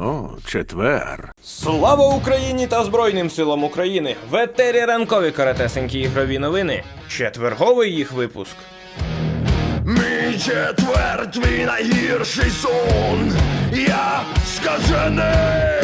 О, четвер. Слава Україні та Збройним силам України! В етері ранкові каратесенькі ігрові новини. Четверговий їх випуск. Мій четвер, твій найгірший сон. Я скажений.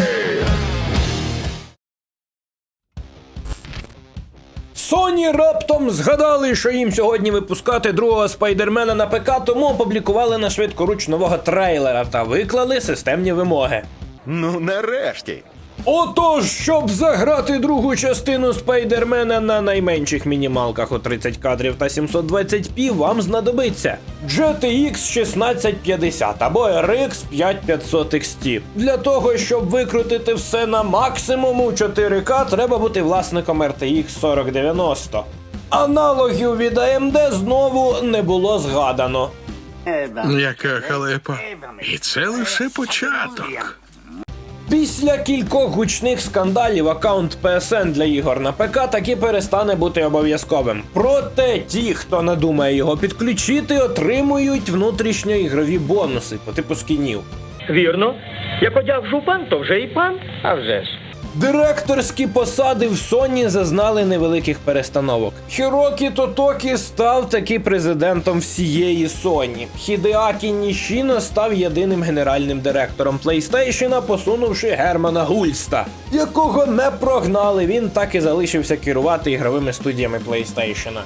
Sony раптом згадали, що їм сьогодні випускати другого спайдермена на ПК, тому опублікували на швидкоруч нового трейлера та виклали системні вимоги. Ну, нарешті. Отож, щоб заграти другу частину Спайдермена на найменших мінімалках у 30 кадрів та 720p, вам знадобиться GTX 1650 або RX 5500 XT. Для того, щоб викрутити все на максимум у 4К, треба бути власником RTX 4090. Аналогів від AMD знову не було згадано. Яка халепа. І це лише початок. Після кількох гучних скандалів аккаунт PSN для ігор на ПК таки перестане бути обов'язковим. Проте ті, хто надумає його підключити, отримують внутрішньоігрові бонуси по типу скінів. Вірно. Як одяг жупан, то вже і пан. А вже ж. Директорські посади в Sony зазнали невеликих перестановок. Хірокі Тотокі став таки президентом всієї Sony. Хідеакі Нішіно став єдиним генеральним директором PlayStation, посунувши Германа Гульста, якого не прогнали. Він так і залишився керувати ігровими студіями PlayStation.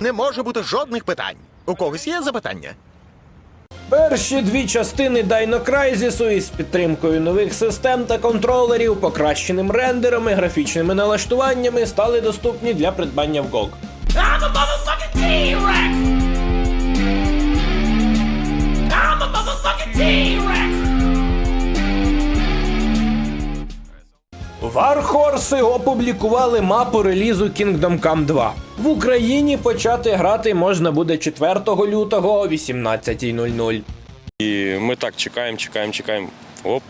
Не може бути жодних питань. У когось є запитання? Перші дві частини Dino Crysis із підтримкою нових систем та контролерів, покращеним рендером і графічними налаштуваннями стали доступні для придбання в GOG. Warhorse опублікували мапу релізу Kingdom Come 2. В Україні почати грати можна буде 4 лютого о 18.00. І ми так чекаємо, чекаємо, чекаємо. Оп.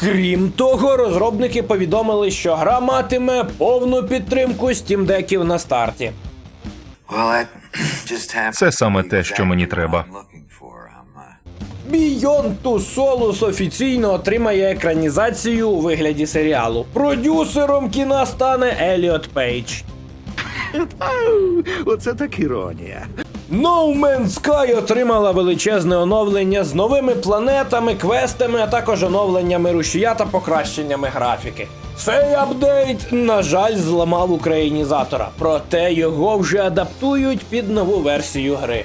Крім того, розробники повідомили, що гра матиме повну підтримку Steam Деків на старті. Це саме те, що мені треба. Beyond Two Souls офіційно отримає екранізацію у вигляді серіалу. Продюсером кіна стане Еліот Пейдж. Оце так іронія. No Man's Sky отримала величезне оновлення з новими планетами, квестами, а також оновленнями рушія та покращеннями графіки. Цей апдейт, на жаль, зламав українізатора, проте його вже адаптують під нову версію гри.